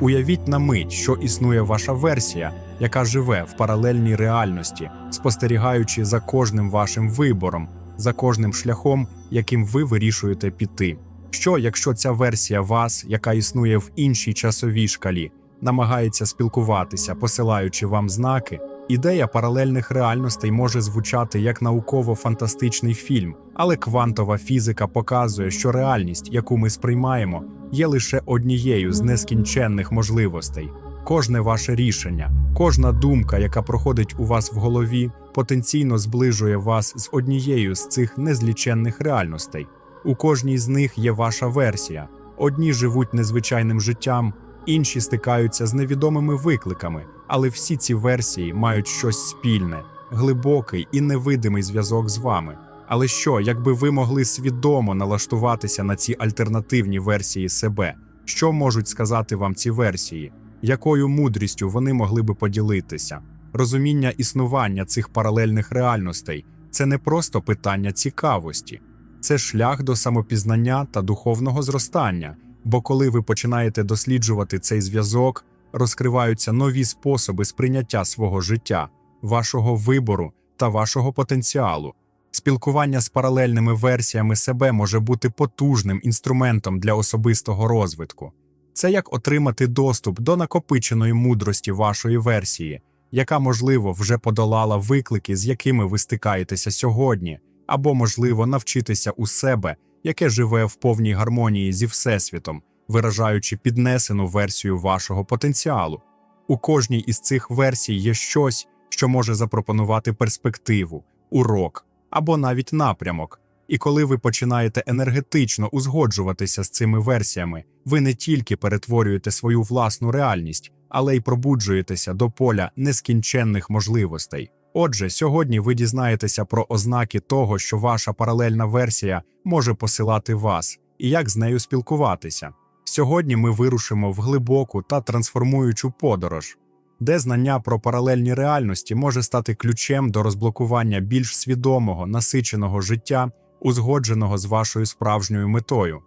Уявіть на мить, що існує ваша версія, яка живе в паралельній реальності, спостерігаючи за кожним вашим вибором, за кожним шляхом, яким ви вирішуєте піти. Що, якщо ця версія вас, яка існує в іншій часовій шкалі, намагається спілкуватися, посилаючи вам знаки? Ідея паралельних реальностей може звучати як науково-фантастичний фільм, але квантова фізика показує, що реальність, яку ми сприймаємо, є лише однією з нескінченних можливостей. Кожне ваше рішення, кожна думка, яка проходить у вас в голові, потенційно зближує вас з однією з цих незліченних реальностей. У кожній з них є ваша версія. Одні живуть незвичайним життям, інші стикаються з невідомими викликами, але всі ці версії мають щось спільне, глибокий і невидимий зв'язок з вами. Але що, якби ви могли свідомо налаштуватися на ці альтернативні версії себе? Що можуть сказати вам ці версії? Якою мудрістю вони могли би поділитися? Розуміння існування цих паралельних реальностей це не просто питання цікавості, це шлях до самопізнання та духовного зростання. Бо коли ви починаєте досліджувати цей зв'язок, розкриваються нові способи сприйняття свого життя, вашого вибору та вашого потенціалу. Спілкування з паралельними версіями себе може бути потужним інструментом для особистого розвитку. Це як отримати доступ до накопиченої мудрості вашої версії, яка, можливо, вже подолала виклики, з якими ви стикаєтеся сьогодні, або, можливо, навчитися у себе, яке живе в повній гармонії зі Всесвітом, виражаючи піднесену версію вашого потенціалу. У кожній із цих версій є щось, що може запропонувати перспективу, урок або навіть напрямок. І коли ви починаєте енергетично узгоджуватися з цими версіями, ви не тільки перетворюєте свою власну реальність, але й пробуджуєтеся до поля нескінченних можливостей. Отже, сьогодні ви дізнаєтеся про ознаки того, що ваша паралельна версія може посилати вас, і як з нею спілкуватися. Сьогодні ми вирушимо в глибоку та трансформуючу подорож, де знання про паралельні реальності може стати ключем до розблокування більш свідомого, насиченого життя, узгодженого з вашою справжньою метою.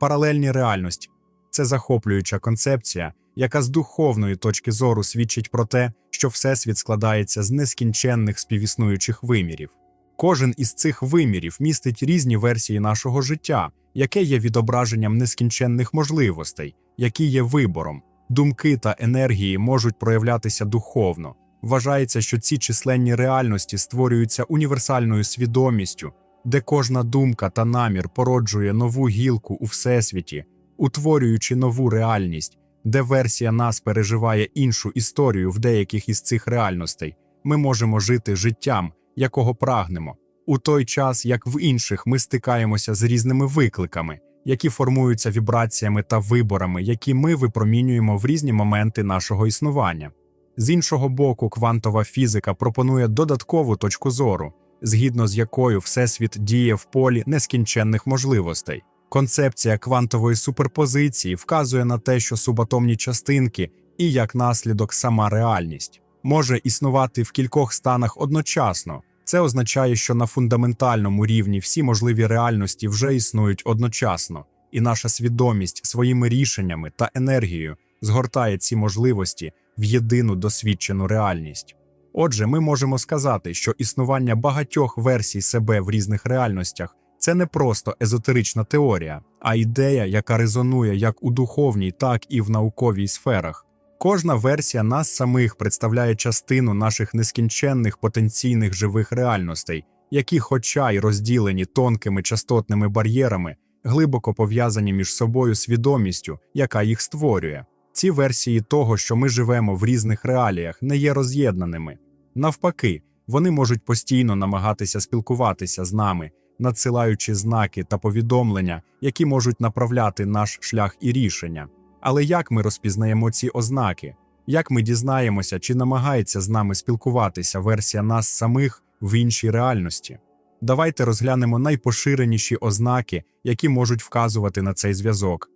Паралельні реальності це захоплююча концепція, яка з духовної точки зору свідчить про те, що Всесвіт складається з нескінченних співіснуючих вимірів. Кожен із цих вимірів містить різні версії нашого життя, яке є відображенням нескінченних можливостей, які є вибором. Думки та енергії можуть проявлятися духовно. Вважається, що ці численні реальності створюються універсальною свідомістю, де кожна думка та намір породжує нову гілку у всесвіті, утворюючи нову реальність, де версія нас переживає іншу історію в деяких із цих реальностей. Ми можемо жити життям, якого прагнемо, у той час, як в інших ми стикаємося з різними викликами, які формуються вібраціями та виборами, які ми випромінюємо в різні моменти нашого існування. З іншого боку, квантова фізика пропонує додаткову точку зору, згідно з якою Всесвіт діє в полі нескінченних можливостей. Концепція квантової суперпозиції вказує на те, що субатомні частинки і як наслідок сама реальність може існувати в кількох станах одночасно. Це означає, що на фундаментальному рівні всі можливі реальності вже існують одночасно, і наша свідомість своїми рішеннями та енергією згортає ці можливості в єдину досвідчену реальність. Отже, ми можемо сказати, що існування багатьох версій себе в різних реальностях це не просто езотерична теорія, а ідея, яка резонує як у духовній, так і в науковій сферах. Кожна версія нас самих представляє частину наших нескінченних потенційних живих реальностей, які, хоча й розділені тонкими частотними бар'єрами, глибоко пов'язані між собою свідомістю, яка їх створює. Ці версії того, що ми живемо в різних реаліях, не є роз'єднаними. Навпаки, вони можуть постійно намагатися спілкуватися з нами, надсилаючи знаки та повідомлення, які можуть направляти наш шлях і рішення. Але як ми розпізнаємо ці ознаки? Як ми дізнаємося, чи намагається з нами спілкуватися версія нас самих в іншій реальності? Давайте розглянемо найпоширеніші ознаки, які можуть вказувати на цей зв'язок.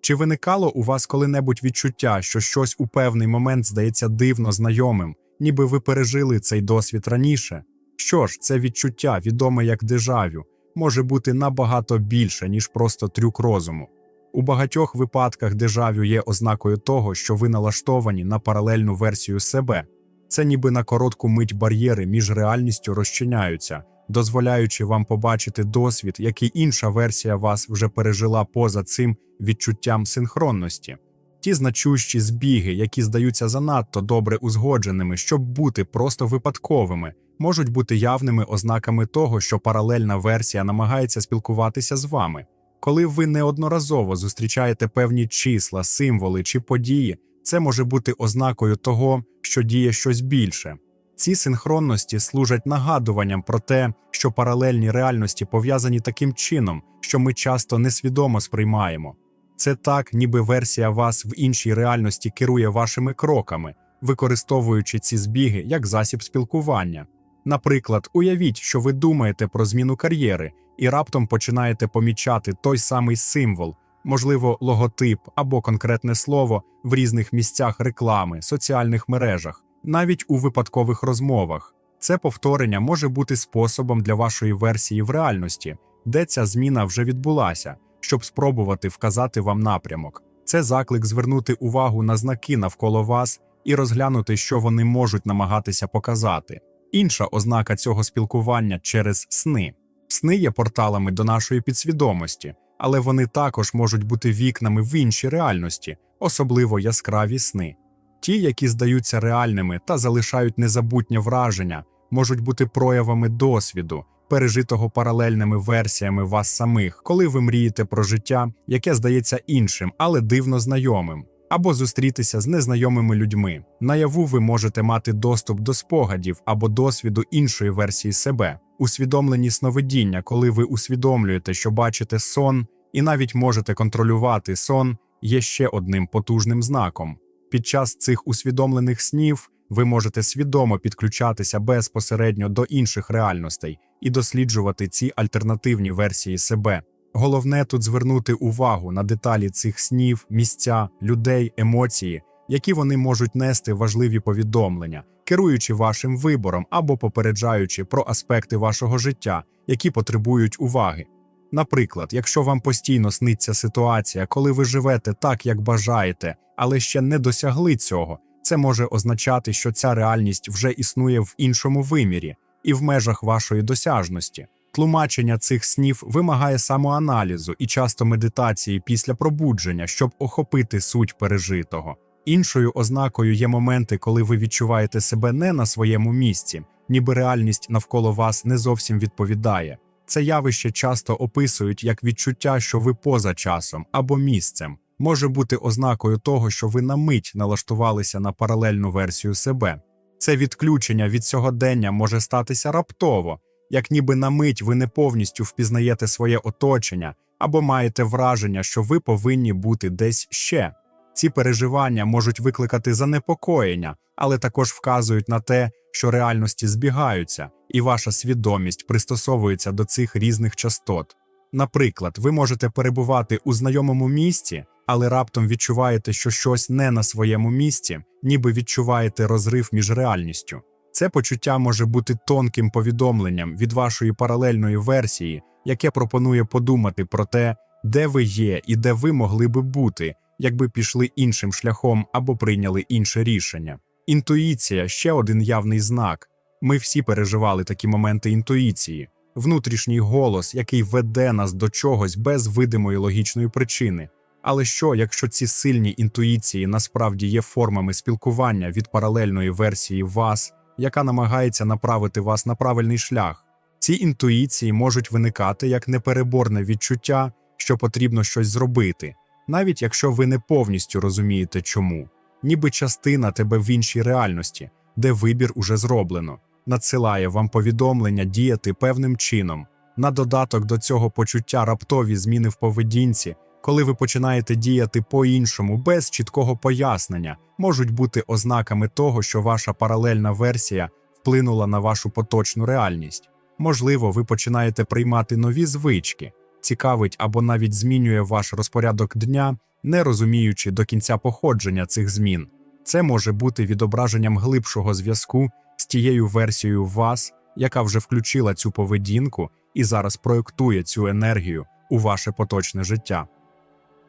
Чи виникало у вас коли-небудь відчуття, що щось у певний момент здається дивно знайомим, ніби ви пережили цей досвід раніше? Що ж, це відчуття, відоме як дежавю, може бути набагато більше, ніж просто трюк розуму. У багатьох випадках дежавю є ознакою того, що ви налаштовані на паралельну версію себе. Це ніби на коротку мить бар'єри між реальністю розчиняються, дозволяючи вам побачити досвід, який інша версія вас вже пережила поза цим відчуттям синхронності. Ті значущі збіги, які здаються занадто добре узгодженими, щоб бути просто випадковими, можуть бути явними ознаками того, що паралельна версія намагається спілкуватися з вами. Коли ви неодноразово зустрічаєте певні числа, символи чи події, це може бути ознакою того, що діє щось більше. Ці синхронності служать нагадуванням про те, що паралельні реальності пов'язані таким чином, що ми часто несвідомо сприймаємо. Це так, ніби версія вас в іншій реальності керує вашими кроками, використовуючи ці збіги як засіб спілкування. Наприклад, уявіть, що ви думаєте про зміну кар'єри і раптом починаєте помічати той самий символ, можливо, логотип або конкретне слово в різних місцях реклами, соціальних мережах, навіть у випадкових розмовах. Це повторення може бути способом для вашої версії в реальності, де ця зміна вже відбулася, щоб спробувати вказати вам напрямок. Це заклик звернути увагу на знаки навколо вас і розглянути, що вони можуть намагатися показати. Інша ознака цього спілкування через сни. Сни є порталами до нашої підсвідомості, але вони також можуть бути вікнами в інші реальності, особливо яскраві сни. Ті, які здаються реальними та залишають незабутнє враження, можуть бути проявами досвіду, пережитого паралельними версіями вас самих, коли ви мрієте про життя, яке здається іншим, але дивно знайомим, або зустрітися з незнайомими людьми. Наяву ви можете мати доступ до спогадів або досвіду іншої версії себе, усвідомлені сновидіння, коли ви усвідомлюєте, що бачите сон, і навіть можете контролювати сон, є ще одним потужним знаком. Під час цих усвідомлених снів ви можете свідомо підключатися безпосередньо до інших реальностей і досліджувати ці альтернативні версії себе. Головне тут звернути увагу на деталі цих снів, місця, людей, емоції, які вони можуть нести важливі повідомлення, керуючи вашим вибором або попереджаючи про аспекти вашого життя, які потребують уваги. Наприклад, якщо вам постійно сниться ситуація, коли ви живете так, як бажаєте, але ще не досягли цього, це може означати, що ця реальність вже існує в іншому вимірі і в межах вашої досяжності. Тлумачення цих снів вимагає самоаналізу і часто медитації після пробудження, щоб охопити суть пережитого. Іншою ознакою є моменти, коли ви відчуваєте себе не на своєму місці, ніби реальність навколо вас не зовсім відповідає. Це явище часто описують як відчуття, що ви поза часом або місцем, може бути ознакою того, що ви на мить налаштувалися на паралельну версію себе. Це відключення від сьогодення може статися раптово, як ніби на мить ви не повністю впізнаєте своє оточення або маєте враження, що ви повинні бути десь ще. Ці переживання можуть викликати занепокоєння, але також вказують на те, що реальності збігаються, і ваша свідомість пристосовується до цих різних частот. Наприклад, ви можете перебувати у знайомому місці, але раптом відчуваєте, що щось не на своєму місці, ніби відчуваєте розрив між реальністю. Це почуття може бути тонким повідомленням від вашої паралельної версії, яке пропонує подумати про те, де ви є і де ви могли би бути, якби пішли іншим шляхом або прийняли інше рішення. Інтуїція ще один явний знак. Ми всі переживали такі моменти інтуїції, внутрішній голос, який веде нас до чогось без видимої логічної причини. Але що, якщо ці сильні інтуїції насправді є формами спілкування від паралельної версії вас, яка намагається направити вас на правильний шлях? Ці інтуїції можуть виникати як непереборне відчуття, що потрібно щось зробити, навіть якщо ви не повністю розумієте чому, ніби частина тебе в іншій реальності, де вибір уже зроблено, надсилає вам повідомлення діяти певним чином. На додаток до цього почуття раптові зміни в поведінці, коли ви починаєте діяти по-іншому без чіткого пояснення, можуть бути ознаками того, що ваша паралельна версія вплинула на вашу поточну реальність. Можливо, ви починаєте приймати нові звички, цікавить або навіть змінює ваш розпорядок дня, не розуміючи до кінця походження цих змін. Це може бути відображенням глибшого зв'язку з тією версією вас, яка вже включила цю поведінку і зараз проєктує цю енергію у ваше поточне життя.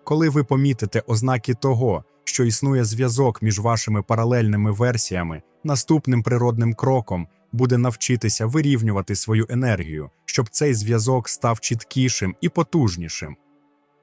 Коли ви помітите ознаки того, що існує зв'язок між вашими паралельними версіями, наступним природним кроком буде навчитися вирівнювати свою енергію, щоб цей зв'язок став чіткішим і потужнішим.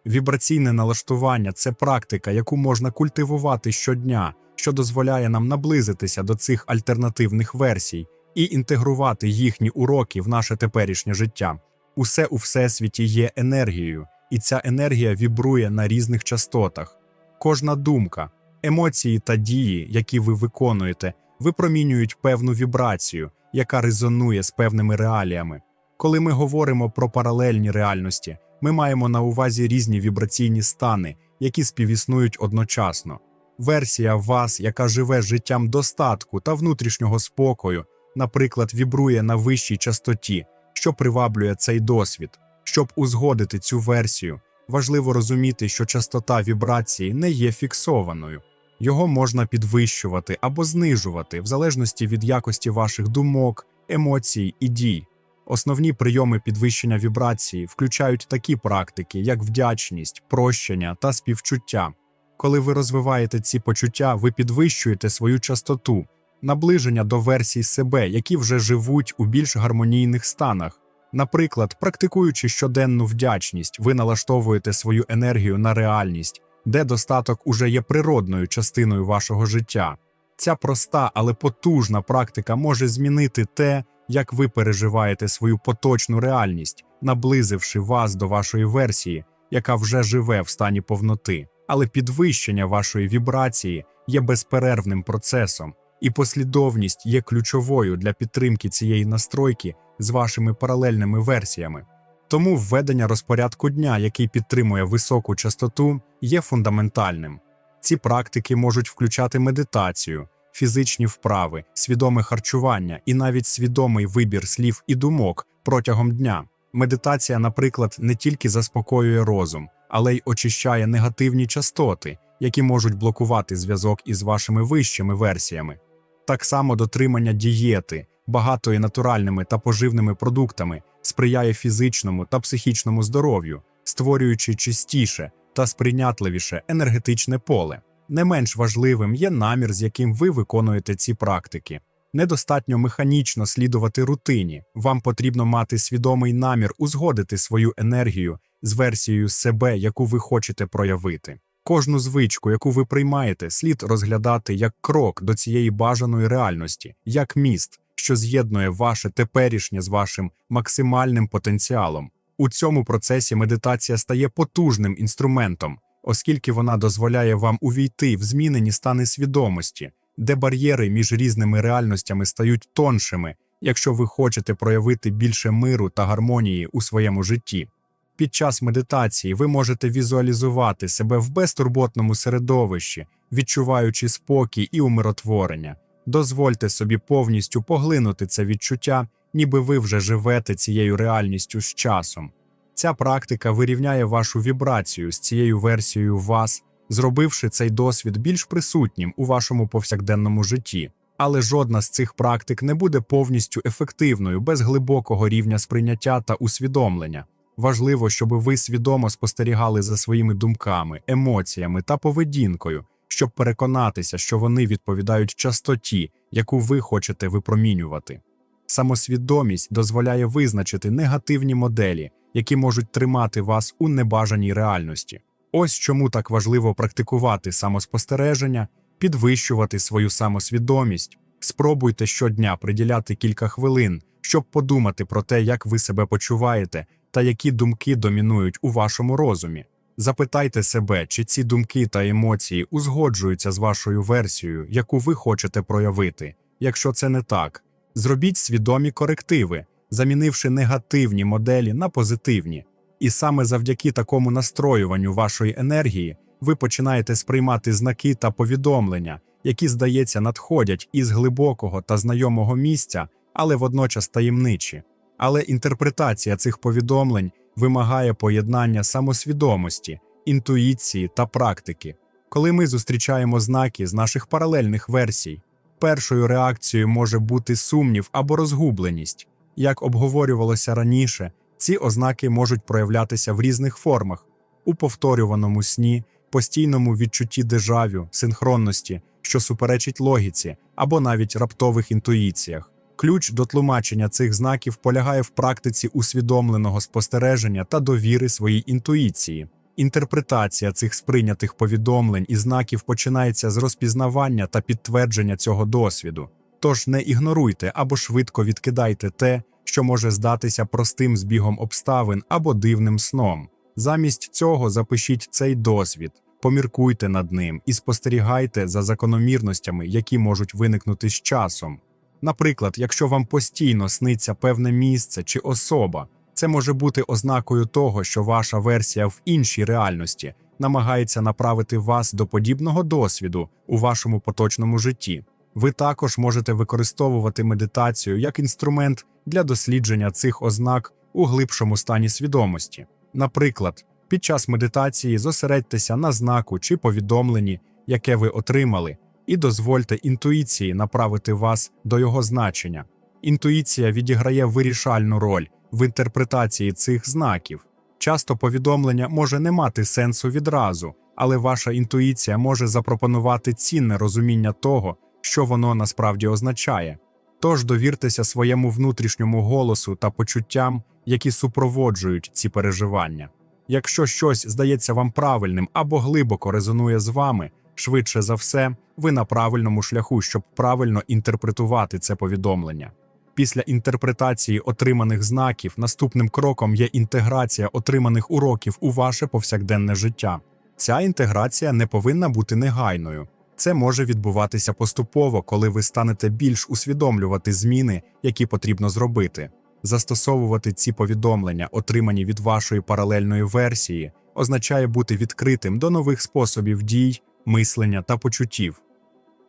Вібраційне налаштування це практика, яку можна культивувати щодня, що дозволяє нам наблизитися до цих альтернативних версій і інтегрувати їхні уроки в наше теперішнє життя. Усе у всесвіті є енергією, і ця енергія вібрує на різних частотах. Кожна думка, емоції та дії, які ви виконуєте, випромінюють певну вібрацію, яка резонує з певними реаліями. Коли ми говоримо про паралельні реальності, ми маємо на увазі різні вібраційні стани, які співіснують одночасно. Версія вас, яка живе життям достатку та внутрішнього спокою, наприклад, вібрує на вищій частоті, що приваблює цей досвід. Щоб узгодити цю версію, важливо розуміти, що частота вібрації не є фіксованою. Його можна підвищувати або знижувати в залежності від якості ваших думок, емоцій і дій. Основні прийоми підвищення вібрації включають такі практики, як вдячність, прощення та співчуття. Коли ви розвиваєте ці почуття, ви підвищуєте свою частоту, наближення до версій себе, які вже живуть у більш гармонійних станах. Наприклад, практикуючи щоденну вдячність, ви налаштовуєте свою енергію на реальність, де достаток уже є природною частиною вашого життя. Ця проста, але потужна практика може змінити те, як ви переживаєте свою поточну реальність, наблизивши вас до вашої версії, яка вже живе в стані повноти. Але підвищення вашої вібрації є безперервним процесом, і послідовність є ключовою для підтримки цієї настройки з вашими паралельними версіями. Тому введення розпорядку дня, який підтримує високу частоту, є фундаментальним. Ці практики можуть включати медитацію, фізичні вправи, свідоме харчування і навіть свідомий вибір слів і думок протягом дня. Медитація, наприклад, не тільки заспокоює розум, але й очищає негативні частоти, які можуть блокувати зв'язок із вашими вищими версіями. Так само дотримання дієти, багатої натуральними та поживними продуктами, сприяє фізичному та психічному здоров'ю, створюючи чистіше та сприйнятливіше енергетичне поле. Не менш важливим є намір, з яким ви виконуєте ці практики. Недостатньо механічно слідувати рутині, вам потрібно мати свідомий намір узгодити свою енергію з версією себе, яку ви хочете проявити. Кожну звичку, яку ви приймаєте, слід розглядати як крок до цієї бажаної реальності, як міст, що з'єднує ваше теперішнє з вашим максимальним потенціалом. У цьому процесі медитація стає потужним інструментом, оскільки вона дозволяє вам увійти в змінені стани свідомості, де бар'єри між різними реальностями стають тоншими, якщо ви хочете проявити більше миру та гармонії у своєму житті. Під час медитації ви можете візуалізувати себе в безтурботному середовищі, відчуваючи спокій і умиротворення. Дозвольте собі повністю поглинути це відчуття, ніби ви вже живете цією реальністю з часом. Ця практика вирівняє вашу вібрацію з цією версією вас, зробивши цей досвід більш присутнім у вашому повсякденному житті. Але жодна з цих практик не буде повністю ефективною без глибокого рівня сприйняття та усвідомлення. Важливо, щоб ви свідомо спостерігали за своїми думками, емоціями та поведінкою, щоб переконатися, що вони відповідають частоті, яку ви хочете випромінювати. Самосвідомість дозволяє визначити негативні моделі, які можуть тримати вас у небажаній реальності. Ось чому так важливо практикувати самоспостереження, підвищувати свою самосвідомість. Спробуйте щодня приділяти кілька хвилин, щоб подумати про те, як ви себе почуваєте та які думки домінують у вашому розумі. Запитайте себе, чи ці думки та емоції узгоджуються з вашою версією, яку ви хочете проявити. Якщо це не так, зробіть свідомі корективи, замінивши негативні моделі на позитивні. І саме завдяки такому настроюванню вашої енергії ви починаєте сприймати знаки та повідомлення, які, здається, надходять із глибокого та знайомого місця, але водночас таємничі. Але інтерпретація цих повідомлень вимагає поєднання самосвідомості, інтуїції та практики. Коли ми зустрічаємо знаки з наших паралельних версій, першою реакцією може бути сумнів або розгубленість. Як обговорювалося раніше, ці ознаки можуть проявлятися в різних формах. у повторюваному сні, постійному відчутті дежавю, синхронності, що суперечить логіці, або навіть раптових інтуїціях. Ключ до тлумачення цих знаків полягає в практиці усвідомленого спостереження та довіри своїй інтуїції. Інтерпретація цих сприйнятих повідомлень і знаків починається з розпізнавання та підтвердження цього досвіду. Тож не ігноруйте або швидко відкидайте те, що може здатися простим збігом обставин або дивним сном. Замість цього запишіть цей досвід, поміркуйте над ним і спостерігайте за закономірностями, які можуть виникнути з часом. Наприклад, якщо вам постійно сниться певне місце чи особа, це може бути ознакою того, що ваша версія в іншій реальності намагається направити вас до подібного досвіду у вашому поточному житті. Ви також можете використовувати медитацію як інструмент для дослідження цих ознак у глибшому стані свідомості. Наприклад, під час медитації зосередьтеся на знаку чи повідомленні, яке ви отримали, і дозвольте інтуїції направити вас до його значення. Інтуїція відіграє вирішальну роль в інтерпретації цих знаків. Часто повідомлення може не мати сенсу відразу, але ваша інтуїція може запропонувати цінне розуміння того, що воно насправді означає. Тож довіртеся своєму внутрішньому голосу та почуттям, які супроводжують ці переживання. Якщо щось здається вам правильним або глибоко резонує з вами, швидше за все, ви на правильному шляху, щоб правильно інтерпретувати це повідомлення. Після інтерпретації отриманих знаків наступним кроком є інтеграція отриманих уроків у ваше повсякденне життя. Ця інтеграція не повинна бути негайною. Це може відбуватися поступово, коли ви станете більш усвідомлювати зміни, які потрібно зробити. Застосовувати ці повідомлення, отримані від вашої паралельної версії, означає бути відкритим до нових способів дій, мислення та почуттів.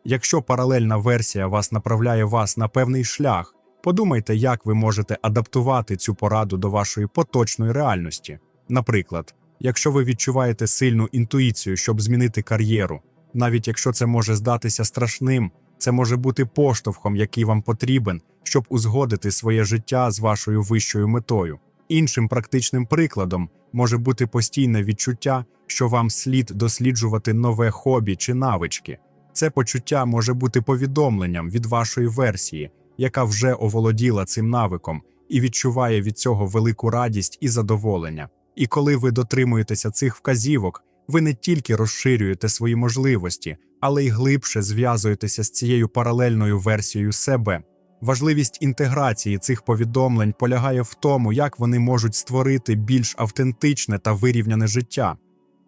Якщо паралельна версія вас направляє вас на певний шлях, подумайте, як ви можете адаптувати цю пораду до вашої поточної реальності. Наприклад, якщо ви відчуваєте сильну інтуїцію, щоб змінити кар'єру, навіть якщо це може здатися страшним, це може бути поштовхом, який вам потрібен, щоб узгодити своє життя з вашою вищою метою. Іншим практичним прикладом може бути постійне відчуття, що вам слід досліджувати нове хобі чи навички. Це почуття може бути повідомленням від вашої версії, яка вже оволоділа цим навиком і відчуває від цього велику радість і задоволення. І коли ви дотримуєтеся цих вказівок, ви не тільки розширюєте свої можливості, але й глибше зв'язуєтеся з цією паралельною версією себе. Важливість інтеграції цих повідомлень полягає в тому, як вони можуть створити більш автентичне та вирівняне життя.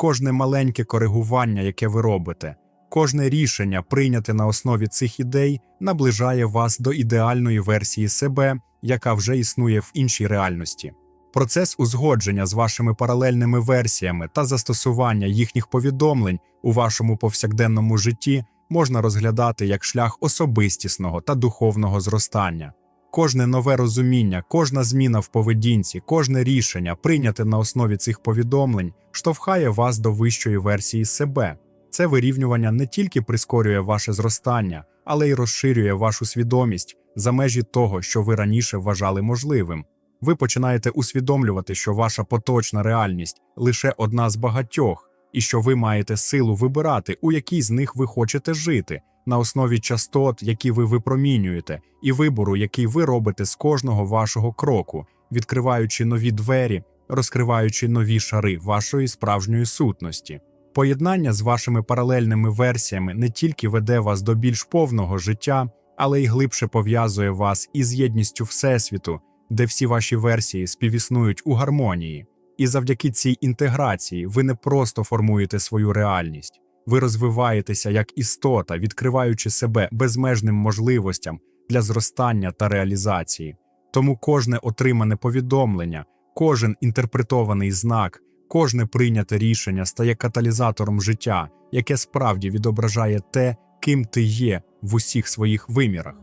Кожне маленьке коригування, яке ви робите, кожне рішення, прийняте на основі цих ідей, наближає вас до ідеальної версії себе, яка вже існує в іншій реальності. Процес узгодження з вашими паралельними версіями та застосування їхніх повідомлень у вашому повсякденному житті можна розглядати як шлях особистісного та духовного зростання. Кожне нове розуміння, кожна зміна в поведінці, кожне рішення, прийняте на основі цих повідомлень, штовхає вас до вищої версії себе. Це вирівнювання не тільки прискорює ваше зростання, але й розширює вашу свідомість за межі того, що ви раніше вважали можливим. Ви починаєте усвідомлювати, що ваша поточна реальність лише одна з багатьох, і що ви маєте силу вибирати, у якій з них ви хочете жити, на основі частот, які ви випромінюєте, і вибору, який ви робите з кожного вашого кроку, відкриваючи нові двері, розкриваючи нові шари вашої справжньої сутності. Поєднання з вашими паралельними версіями не тільки веде вас до більш повного життя, але й глибше пов'язує вас із єдністю Всесвіту, де всі ваші версії співіснують у гармонії. І завдяки цій інтеграції ви не просто формуєте свою реальність, ви розвиваєтеся як істота, відкриваючи себе безмежним можливостям для зростання та реалізації. Тому кожне отримане повідомлення, кожен інтерпретований знак, кожне прийняте рішення стає каталізатором життя, яке справді відображає те, ким ти є в усіх своїх вимірах.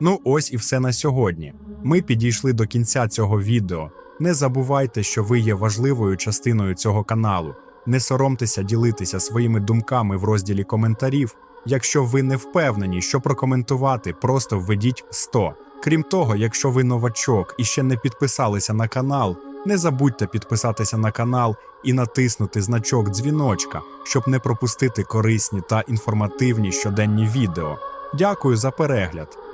Ну, ось і все на сьогодні. Ми підійшли до кінця цього відео. Не забувайте, що ви є важливою частиною цього каналу. Не соромтеся ділитися своїми думками в розділі коментарів. Якщо ви не впевнені, що прокоментувати, просто введіть 100. Крім того, якщо ви новачок і ще не підписалися на канал, Не забудьте підписатися на канал і натиснути значок дзвіночка, щоб не пропустити корисні та інформативні щоденні відео. Дякую за перегляд!